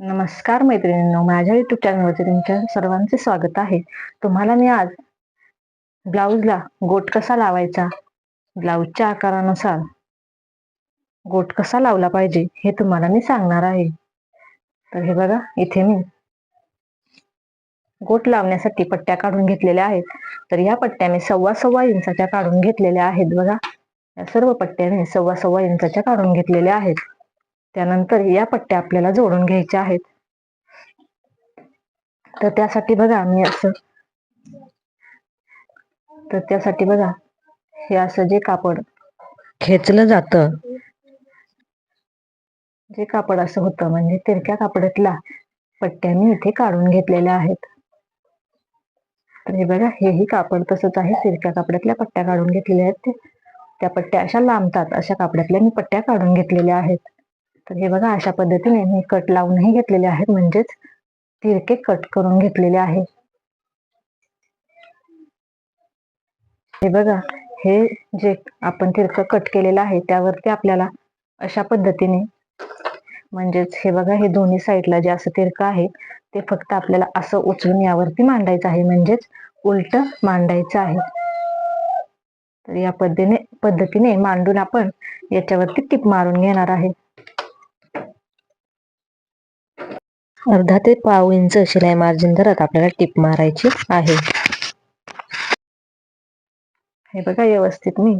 नमस्कार मैत्रिणींनो माझ्या युट्यूब चॅनलवरती तुमच्या सर्वांचे स्वागत आहे. तुम्हाला मी आज ब्लाऊजला गोट कसा लावायचा? ब्लाऊजच्या आकारानुसार गोट कसा लावला पाहिजे हे तुम्हाला मी सांगणार आहे. तर हे बघा इथे मी गोट लावण्यासाठी पट्ट्या काढून घेतलेल्या आहेत. तर या पट्ट्या मी सव्वा सव्वा इंचाच्या काढून घेतलेल्या आहेत बघा. या सर्व पट्ट्या मी सव्वा सव्वा इंचाच्या काढून घेतलेल्या आहेत. त्यानंतर या पट्ट्या आपल्याला जोडून घ्यायच्या आहेत. तर त्यासाठी बघा मी असं तर त्यासाठी बघा हे असं जे कापड खेचलं जातं जे कापड असं होतं म्हणजे तिरक्या कापडातला पट्ट्या मी इथे काढून घेतलेल्या आहेत. तर हे बघा हेही कापड तसंच आहे. तिरक्या कापडातल्या पट्ट्या काढून घेतलेल्या आहेत त्या पट्ट्या अशा लांबतात अशा कापडातल्या मी पट्ट्या काढून घेतलेल्या आहेत. तर हे बघा अशा पद्धतीने मी कट लावूनही घेतलेले आहेत. म्हणजेच तिरके कट करून घेतलेले आहे. हे बघा हे जे आपण तिरकं कट केलेलं आहे त्यावरती आपल्याला अशा पद्धतीने म्हणजेच हे बघा हे दोन्ही साईडला जे असं तिरकं आहे ते फक्त आपल्याला असं उचलून यावरती मांडायचं आहे. म्हणजेच उलट मांडायचं आहे. तर या पद्धतीने पद्धतीने मांडून आपण याच्यावरती टिप मारून घेणार आहे. अर्धा ते पाव इंच शिलाई मार्जिन धरत आपल्याला टिप मारायची आहे. हे बघा व्यवस्थित मी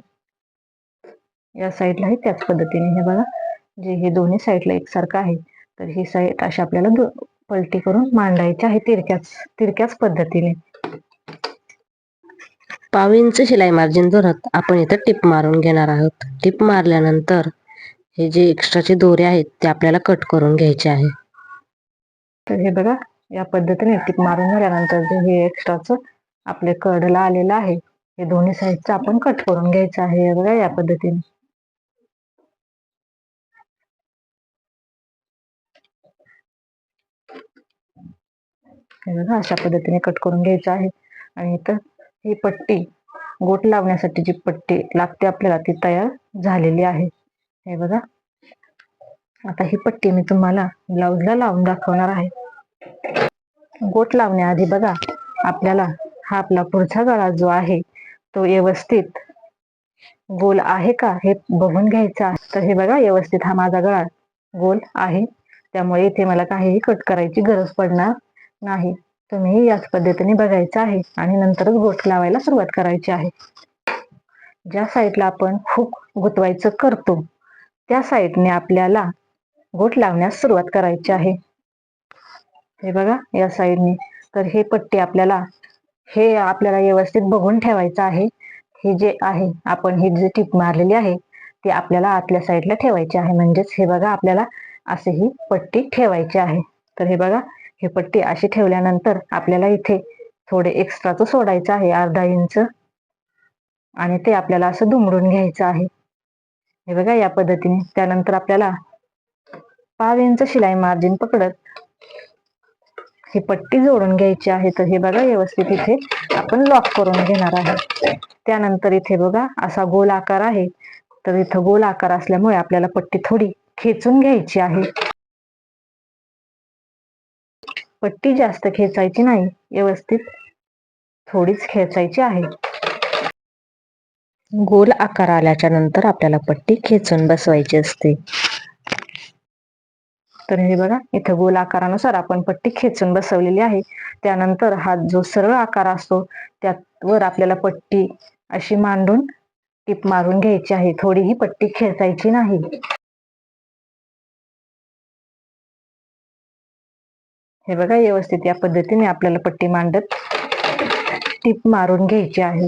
या साईडलाही त्याच पद्धतीने हे बघा. जे हे दोन्ही साईडला एकसारखं आहे तर ही साईड अशी आपल्याला पलटी करून मांडायची आहे तिरक्याच तिरक्याच पद्धतीने. पाव इंच शिलाई मार्जिन धरत आपण इथं टिप मारून घेणार आहोत. टिप मारल्यानंतर हे जे एक्स्ट्राचे दोरे आहेत ते आपल्याला कट करून घ्यायचे आहे. तर हे बघा या पद्धतीने टिप मारून झाल्यानंतर जे हे एक्स्ट्राच आपले कडला आलेलं आहे हे दोन्ही साईडचं आपण कट करून घ्यायचं आहे बघा या पद्धतीने. हे बघा अशा पद्धतीने कट करून घ्यायचं आहे. आणि इथं ही पट्टी गोट लावण्यासाठी जी पट्टी लागते आपल्याला ती तयार झालेली आहे. हे बघा. आता ही पट्टी मी तुम्हाला ब्लाऊजला लावून दाखवणार आहे. गोट लावण्याआधी बघा आपल्याला हा आपला पुढचा गळा जो आहे तो व्यवस्थित गोल आहे का हे बघून घ्यायचा तर हे बघा व्यवस्थित हा माझा गळा गोल आहे. त्यामुळे इथे मला काहीही कट करायची गरज पडणार नाही. तुम्ही याच पद्धतीने बघायचं आहे आणि नंतरच गोट लावायला सुरुवात करायची आहे. ज्या साईडला आपण हुक गुतवायचं करतो त्या साईडने आपल्याला घोट लावण्यास सुरुवात करायची आहे. हे बघा या साईडने तर हे पट्टी आपल्याला हे आपल्याला व्यवस्थित बघून ठेवायचं आहे. हे जे आहे आपण ही जी टीप मारलेली आहे ती आपल्याला आतल्या साईडला ठेवायची आहे. म्हणजेच हे बघा आपल्याला असे ही पट्टी ठेवायची आहे. तर हे बघा हे पट्टी अशी ठेवल्यानंतर आपल्याला इथे थोडे एक्स्ट्राचं सोडायचं आहे अर्धा इंच आणि ते आपल्याला असं दुमडून घ्यायचं आहे. हे बघा या पद्धतीने. त्यानंतर आपल्याला पाव इंच शिलाई मार्जिन पकडत. ही पट्टी जोडून घ्यायची आहे तर हे बघा व्यवस्थित इथे आपण लॉक करून घेणार आहे. त्यानंतर इथे बघा असा गोल आकार आहे. तर इथं गोल आकार असल्यामुळे आपल्याला पट्टी थोडी खेचून घ्यायची आहे. पट्टी जास्त खेचायची नाही. व्यवस्थित थोडीच खेचायची आहे. गोल आकार आल्याच्यानंतर आपल्याला पट्टी खेचून बसवायची असते. तर हे बघा इथं गोल आकारानुसार आपण पट्टी खेचून बसवलेली आहे. त्यानंतर हा जो सरळ आकार असतो त्यावर आपल्याला पट्टी अशी मांडून टीप मारून घ्यायची आहे. थोडीही पट्टी खेचायची नाही. हे बघा व्यवस्थित या पद्धतीने आपल्याला पट्टी मांडत टीप मारून घ्यायची आहे.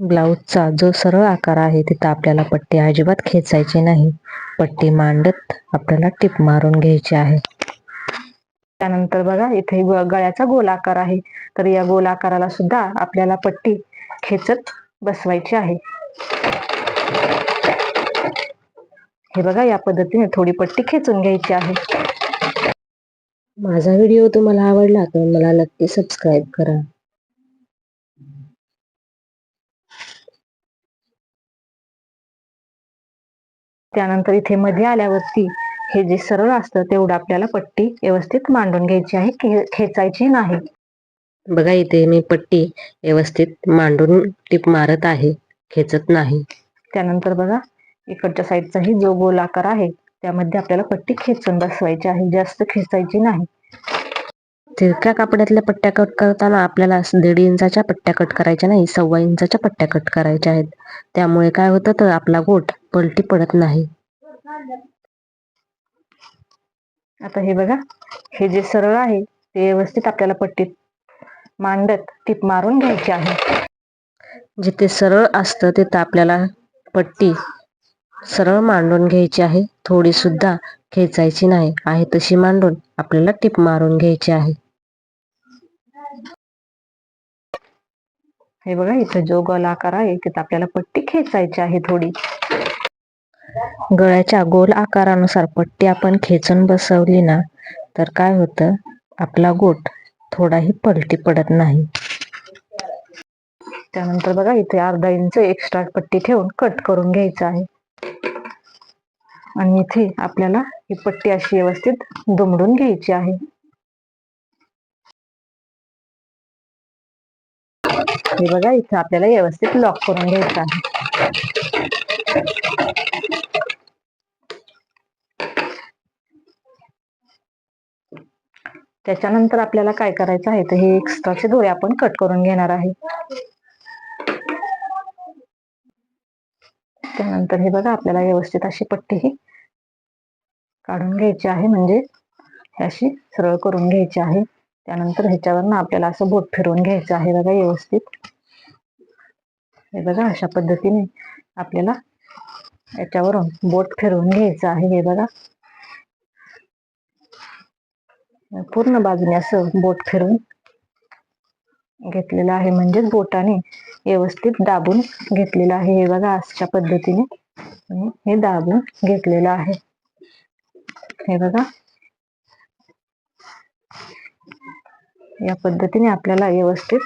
ब्लाऊजचा जो सरळ आकार आहे तिथं आपल्याला पट्टी अजिबात खेचायची नाही. पट्टी मांडत आपल्याला टिप मारून घ्यायची आहे. त्यानंतर बघा इथे गळ्याचा गोल आकार आहे. तर या गोल आकाराला सुद्धा आपल्याला पट्टी खेचत बसवायची आहे. हे बघा या पद्धतीने थोडी पट्टी खेचून घ्यायची आहे. माझा व्हिडिओ तुम्हाला आवडला तर मला नक्की सबस्क्राईब करा. त्यानंतर इथे मध्ये आल्यावरती हे जे सरळ असतं तेवढं आपल्याला पट्टी व्यवस्थित मांडून घ्यायची आहे. खेचायची नाही. बघा इथे मी पट्टी व्यवस्थित मांडून टीप मारत आहे. खेचत नाही. त्यानंतर बघा इकडच्या साईडचाही जो गोल आकार आहे त्यामध्ये आपल्याला पट्टी खेचून बसवायची आहे. जास्त खेचायची नाही. तिरक्या कापड्यातल्या पट्ट्या कट करताना आपल्याला दीड इंचाच्या पट्ट्या कट करायच्या नाही सव्वा इंचाच्या पट्ट्या कट करायच्या आहेत. त्यामुळे काय होतं तर आपला गोट पलटी पडत नाही. आता हे बघा हे जे सरळ आहे ते व्यवस्थित आपल्याला पट्टीत मांडत टीप मारून घ्यायची आहे. जिथे सरळ असतं तिथं आपल्याला पट्टी सरळ मांडून घ्यायची आहे. थोडी सुद्धा खेचायची नाही. आहे तशी मांडून आपल्याला टीप मारून घ्यायची आहे. हे बघा इथं जो गोल आकार आहे तिथं आपल्याला पट्टी खेचायची आहे थोडी. गळ्याच्या गोल आकारानुसार पट्टी आपण खेचून बसवली ना तर काय होतं? आपला गोट थोडाही पलटी पडत नाही. त्यानंतर बघा इथे अर्धा इंच एक्स्ट्रा पट्टी ठेवून कट करून घ्यायचं आहे. आणि इथे आपल्याला ही पट्टी अशी व्यवस्थित दुमडून घ्यायची आहे. हे बघा इथं आपल्याला व्यवस्थित लॉक करून घ्यायचं आहे. त्याच्यानंतर आपल्याला काय करायचं आहे तर हे एक्स्ट्राचे दोरे आपण कट करून घेणार आहे. त्यानंतर हे बघा आपल्याला व्यवस्थित अशी पट्टी ही काढून घ्यायची आहे म्हणजे अशी सरळ करून घ्यायची आहे. त्यानंतर ह्याच्यावर ना आपल्याला असं बोट फिरवून घ्यायचं आहे बघा व्यवस्थित. हे बघा अशा पद्धतीने आपल्याला याच्यावरून बोट फिरवून घ्यायचं आहे हे बघा. पूर्ण बाजूने असं बोट फिरून घेतलेलं आहे. म्हणजेच बोटाने व्यवस्थित दाबून घेतलेलं आहे. हे बघा अशा पद्धतीने हे दाबून घेतलेलं आहे. हे बघा. या पद्धतीने आपल्याला व्यवस्थित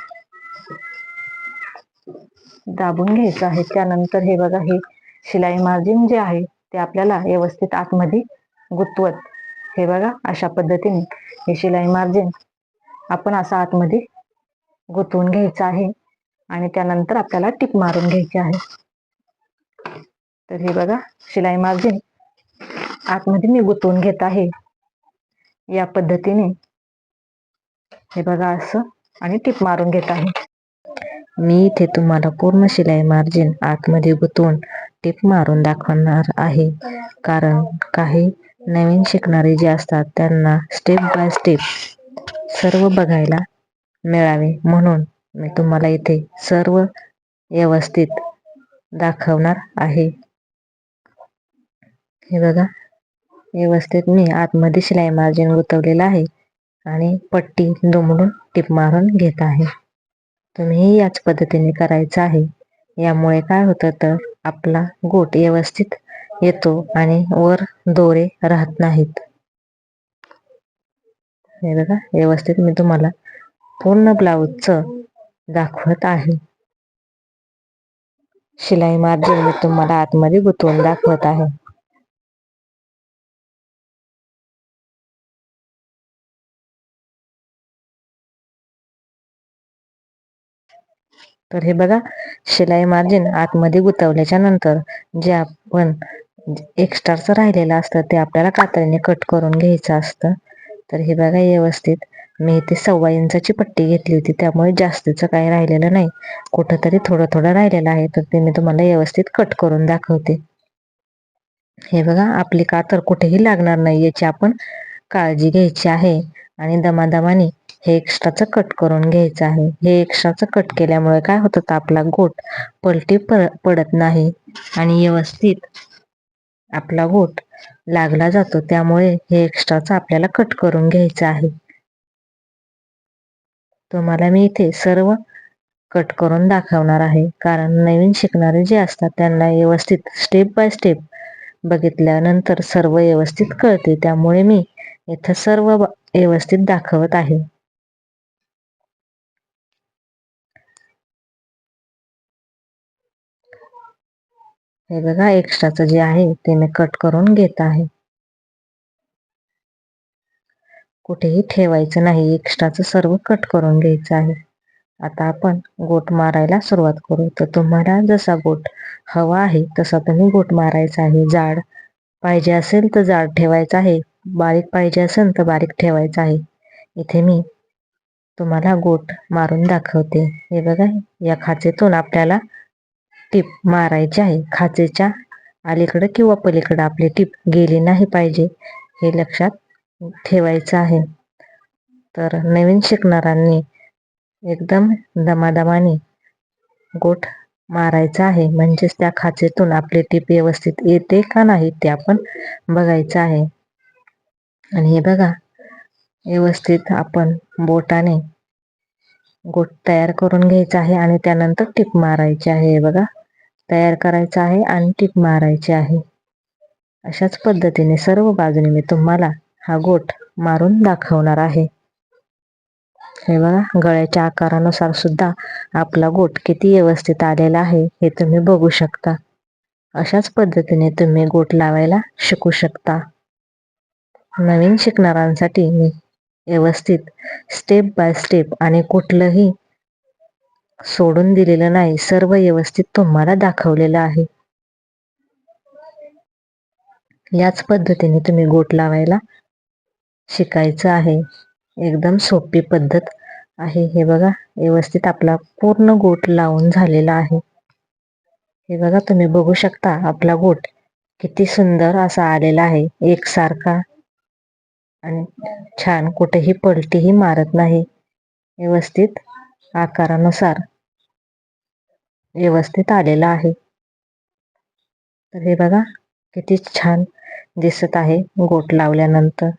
दाबून घ्यायचं आहे. त्यानंतर हे बघा हे शिलाई मार्जिन जे आहे ते आपल्याला व्यवस्थित आतमध्ये गुंतवत. हे बघा अशा पद्धतीने हे शिलाई मार्जिन आपण असं आतमध्ये गुंतवून घ्यायचं आहे आणि त्यानंतर आपल्याला टिप मारून घ्यायची आहे. तर हे बघा शिलाई मार्जिन आतमध्ये मी गुंतवून घेत आहे. या पद्धतीने हे बघा असं आणि टिप मारून घेत आहे. मी इथे तुम्हाला पूर्ण शिलाई मार्जिन आतमध्ये गुंतवून टिप मारून दाखवणार आहे. कारण काही नवीन शिकणारे जे असतात त्यांना स्टेप बाय स्टेप सर्व बघायला मिळावे. म्हणून मी तुम्हाला इथे सर्व व्यवस्थित दाखवणार आहे. हे बघा. व्यवस्थित मी आतमध्ये शिलाई मार्जिन गुंतवलेलं आहे. आणि पट्टी दुमडून टिप मारून घेत आहे. तुम्ही याच पद्धतीने करायचं आहे. यामुळे काय होतं तर आपला गोट व्यवस्थित येतो आणि वर दोरे राहत नाहीत. हे बघा व्यवस्थित मी तुम्हाला पूर्ण ब्लाऊजचं दाखवत आहे. शिलाई मार्जिन मी तुम्हाला आतमध्ये गुंतवून दाखवत आहे. तर हे बघा शिलाई मार्जिन आतमध्ये गुतवल्याच्या नंतर जे आपण एक्स्ट्राचं राहिलेलं असतं ते आपल्याला कातरीने कट करून घ्यायचं असतं. तर हे बघा व्यवस्थित. मी इथे सव्वा इंचाची पट्टी घेतली होती त्यामुळे जास्तीचं काही राहिलेलं नाही. कुठंतरी थोडं थोडं राहिलेलं आहे तर ते मी तुम्हाला व्यवस्थित कट करून दाखवते. हे बघा आपली कातर कुठेही लागणार नाही याची आपण काळजी घ्यायची आहे. आणि दमादमाने हे एक्स्ट्राचं कट करून घ्यायचं आहे. हे एक्स्ट्राचं कट केल्यामुळे काय होतं? तर आपला गोट पलटी पडत नाही आणि व्यवस्थित आपला गोट लागला जातो. त्यामुळे हे एक्स्ट्राचं आपल्याला कट करून घ्यायचं आहे. तुम्हाला मी इथे सर्व कट करून दाखवणार आहे. कारण नवीन शिकणारे जे असतात त्यांना व्यवस्थित स्टेप बाय स्टेप बघितल्यानंतर सर्व व्यवस्थित कळते. त्यामुळे मी इथं सर्व व्यवस्थित दाखवत आहे. हे बघा एक्स्ट्राचं जे आहे ते मी कट करून घेत आहे. कुठेही ठेवायचं नाही एक्स्ट्राचं सर्व कट करून घ्यायचं आहे. आता आपण गोट मारायला सुरुवात करू. तर तुम्हाला जसा गोट हवा आहे तसा तुम्ही गोट मारायचा आहे. जाड पाहिजे असेल तर जाड ठेवायचं आहे. बारीक पाहिजे असेल तर बारीक ठेवायचं आहे. इथे मी तुम्हाला गोट मारून दाखवते. हे बघा या खाचेतून आपल्याला टीप मारायची आहे. खाचेच्या अलीकडं किंवा पलीकडं आपली टीप गेली नाही पाहिजे हे लक्षात ठेवायचं आहे. तर नवीन शिकणाऱ्यांनी एकदम दमादमाने गोट मारायचा आहे. म्हणजेच त्या खाचेतून आपली टीप व्यवस्थित येते का नाही ते आपण बघायचं आहे. आणि हे बघा व्यवस्थित आपण बोटाने गोट तयार करून घ्यायचा आहे आणि त्यानंतर टीप मारायची आहे. हे बघा. तयार करायचा आहे आणि टीप मारायची आहे. अशाच पद्धतीने सर्व बाजूने मी तुम्हाला हा गोट मारून दाखवणार आहे. हे बघा गळ्याच्या आकारानुसार सुद्धा आपला गोठ किती व्यवस्थित आलेला आहे हे तुम्ही बघू शकता. अशाच पद्धतीने तुम्ही गोट लावायला शिकू शकता. नवीन शिकणाऱ्यांसाठी मी व्यवस्थित स्टेप बाय स्टेप आणि कुठलंही सोडून दिलेलं नाही सर्व व्यवस्थित तुम्हाला दाखवलेलं आहे. याच पद्धतीने तुम्ही गोट लावायला शिकायचं आहे. एकदम सोपी पद्धत आहे. हे बघा व्यवस्थित आपला पूर्ण गोट लावून झालेला आहे. हे बघा तुम्ही बघू शकता आपला गोट किती सुंदर असा आलेला आहे. एकसारखा आणि छान कुठेही पलटीही मारत नाही. व्यवस्थित आकारानुसार. व्यवस्थित आलेला आहे. तर हे बघा किती छान दिसत आहे गोट लावल्यानंतर.